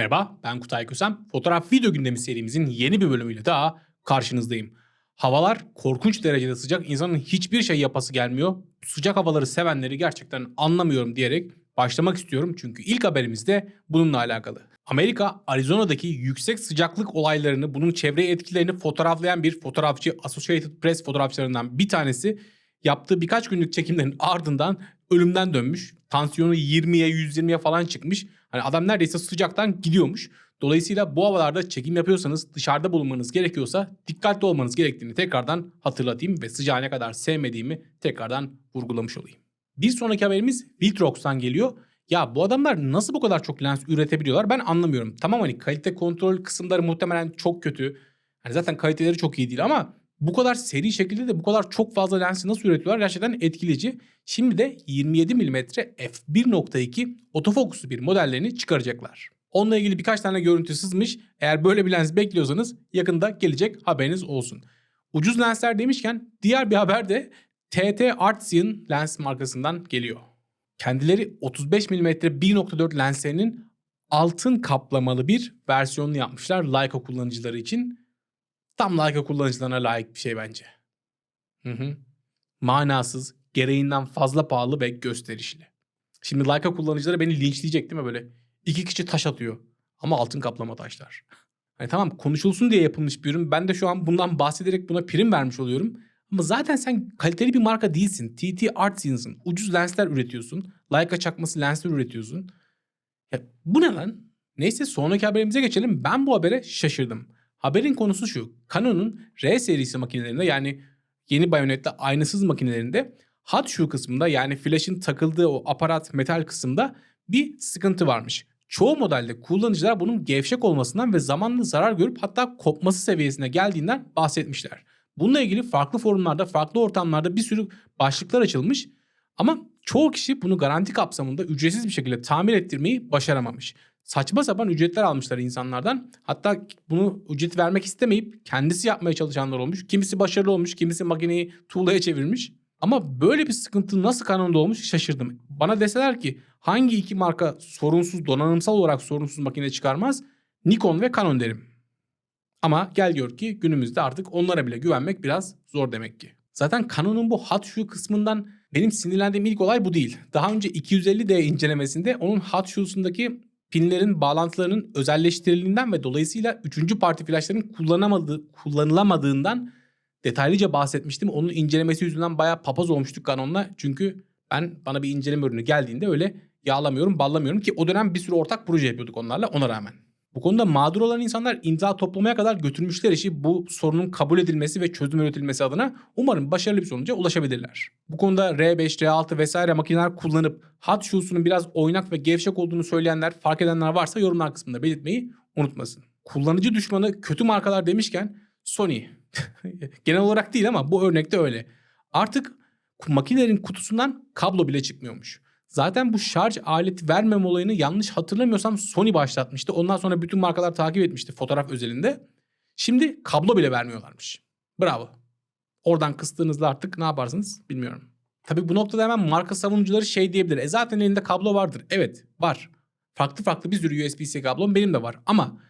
Merhaba, ben Kutay Kösem. Fotoğraf video gündemi serimizin yeni bir bölümüyle daha karşınızdayım. Havalar korkunç derecede sıcak. İnsanın hiçbir şey yapası gelmiyor. Sıcak havaları sevenleri gerçekten anlamıyorum diyerek başlamak istiyorum. Çünkü ilk haberimiz de bununla alakalı. Amerika, Arizona'daki yüksek sıcaklık olaylarını, bunun çevreye etkilerini fotoğraflayan bir fotoğrafçı, Associated Press fotoğrafçılarından bir tanesi yaptığı birkaç günlük çekimlerin ardından ölümden dönmüş. Tansiyonu 20'ye 120'ye falan çıkmış. Hani adam neredeyse sıcaktan gidiyormuş. Dolayısıyla bu havalarda çekim yapıyorsanız dışarıda bulunmanız gerekiyorsa dikkatli olmanız gerektiğini tekrardan hatırlatayım ve sıcağı ne kadar sevmediğimi tekrardan vurgulamış olayım. Bir sonraki haberimiz Viltrox'tan geliyor. Ya bu adamlar nasıl bu kadar çok lens üretebiliyorlar ben anlamıyorum. Tamam hani kalite kontrol kısımları muhtemelen çok kötü. Hani zaten kaliteleri çok iyi değil ama bu kadar seri şekilde de bu kadar çok fazla lensi nasıl üretiyorlar gerçekten etkileyici. Şimdi de 27 mm f1.2 otofokuslu bir modellerini çıkaracaklar. Onunla ilgili birkaç tane görüntü sızmış. Eğer böyle bir lens bekliyorsanız yakında gelecek haberiniz olsun. Ucuz lensler demişken diğer bir haber de TT Artsian lens markasından geliyor. Kendileri 35 mm 1.4 lenslerinin altın kaplamalı bir versiyonunu yapmışlar Leica kullanıcıları için. Tam Leica kullanıcılarına layık bir şey bence. Hı hı. Manasız, gereğinden fazla pahalı ve gösterişli. Şimdi Leica kullanıcıları beni linçleyecek değil mi böyle? İki kişi taş atıyor ama altın kaplama taşlar. Hani tamam konuşulsun diye yapılmış bir ürün. Ben de şu an bundan bahsederek buna prim vermiş oluyorum. Ama zaten sen kaliteli bir marka değilsin. TT Artsian'sın. Ucuz lensler üretiyorsun. Leica çakması lensler üretiyorsun. Ya bu ne lan? Neyse sonraki haberimize geçelim. Ben bu habere şaşırdım. Haberin konusu şu. Canon'un R serisi makinelerinde yani yeni bayonetle aynasız makinelerinde hot shoe kısmında yani flash'ın takıldığı o aparat metal kısımda bir sıkıntı varmış. Çoğu modelde kullanıcılar bunun gevşek olmasından ve zamanla zarar görüp hatta kopması seviyesine geldiğinden bahsetmişler. Bununla ilgili farklı forumlarda, farklı ortamlarda bir sürü başlıklar açılmış. Ama çoğu kişi bunu garanti kapsamında ücretsiz bir şekilde tamir ettirmeyi başaramamış. Saçma sapan ücretler almışlar insanlardan. Hatta bunu ücret vermek istemeyip kendisi yapmaya çalışanlar olmuş. Kimisi başarılı olmuş, kimisi makineyi tuğlaya çevirmiş. Ama böyle bir sıkıntı nasıl kanonda olmuş şaşırdım. Bana deseler ki hangi iki marka sorunsuz, donanımsal olarak sorunsuz makine çıkarmaz? Nikon ve Canon derim. Ama gel gör ki günümüzde artık onlara bile güvenmek biraz zor demek ki. Zaten Canon'un bu hot shoe kısmından benim sinirlendiğim ilk olay bu değil. Daha önce 250D incelemesinde onun hot shoe'sundaki pinlerin bağlantılarının özelleştirildiğinden ve dolayısıyla 3. parti flashların kullanamadığı, kullanılamadığından detaylıca bahsetmiştim. Onun incelemesi yüzünden bayağı papaz olmuştuk Canon'la. Çünkü ben bana bir inceleme ürünü geldiğinde öyle yağlamıyorum, ballamıyorum ki o dönem bir sürü ortak proje yapıyorduk onlarla ona rağmen. Bu konuda mağdur olan insanlar imza toplamaya kadar götürmüşler işi bu sorunun kabul edilmesi ve çözüm üretilmesi adına umarım başarılı bir sonuca ulaşabilirler. Bu konuda R5, R6 vesaire makineler kullanıp hot shoe'sunun biraz oynak ve gevşek olduğunu söyleyenler, fark edenler varsa yorumlar kısmında belirtmeyi unutmasın. Kullanıcı düşmanı kötü markalar demişken Sony. Genel olarak değil ama bu örnekte öyle. Artık makinelerin kutusundan kablo bile çıkmıyormuş. Zaten bu şarj aleti vermem olayını yanlış hatırlamıyorsam Sony başlatmıştı. Ondan sonra bütün markalar takip etmişti fotoğraf özelinde. Şimdi kablo bile vermiyorlarmış. Bravo. Oradan kıstığınızda artık ne yaparsınız bilmiyorum. Tabii bu noktada hemen marka savunucuları şey diyebilir. E zaten elinde kablo vardır. Evet var. Farklı farklı bir sürü USB-C kablom benim de var. Ama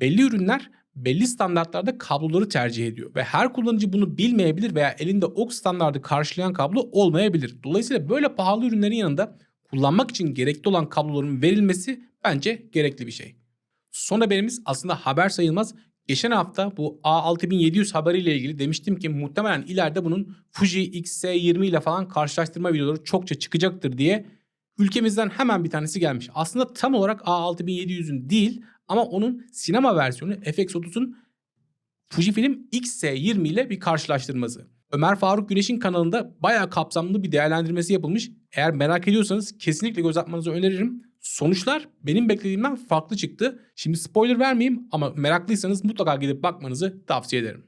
belli ürünler belli standartlarda kabloları tercih ediyor. Ve her kullanıcı bunu bilmeyebilir veya elinde o standardı karşılayan kablo olmayabilir. Dolayısıyla böyle pahalı ürünlerin yanında kullanmak için gerekli olan kabloların verilmesi bence gerekli bir şey. Son haberimiz aslında haber sayılmaz. Geçen hafta bu A6700 haberiyle ilgili demiştim ki muhtemelen ileride bunun Fuji X-S20 ile falan karşılaştırma videoları çokça çıkacaktır diye ülkemizden hemen bir tanesi gelmiş. Aslında tam olarak A6700'ün değil ama onun sinema versiyonu FX30'un Fujifilm X-S20 ile bir karşılaştırması. Ömer Faruk Güneş'in kanalında bayağı kapsamlı bir değerlendirmesi yapılmış. Eğer merak ediyorsanız kesinlikle göz atmanızı öneririm. Sonuçlar benim beklediğimden farklı çıktı. Şimdi spoiler vermeyeyim ama meraklıysanız mutlaka gidip bakmanızı tavsiye ederim.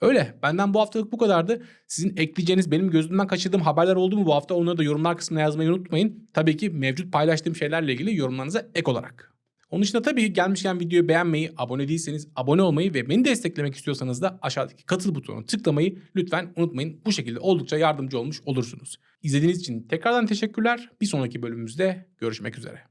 Öyle. Benden bu haftalık bu kadardı. Sizin ekleyeceğiniz benim gözümden kaçırdığım haberler oldu mu bu hafta onları da yorumlar kısmına yazmayı unutmayın. Tabii ki mevcut paylaştığım şeylerle ilgili yorumlarınıza ek olarak. Onun dışında tabii gelmişken videoyu beğenmeyi, abone değilseniz abone olmayı ve beni desteklemek istiyorsanız da aşağıdaki katıl butonuna tıklamayı lütfen unutmayın. Bu şekilde oldukça yardımcı olmuş olursunuz. İzlediğiniz için tekrardan teşekkürler. Bir sonraki bölümümüzde görüşmek üzere.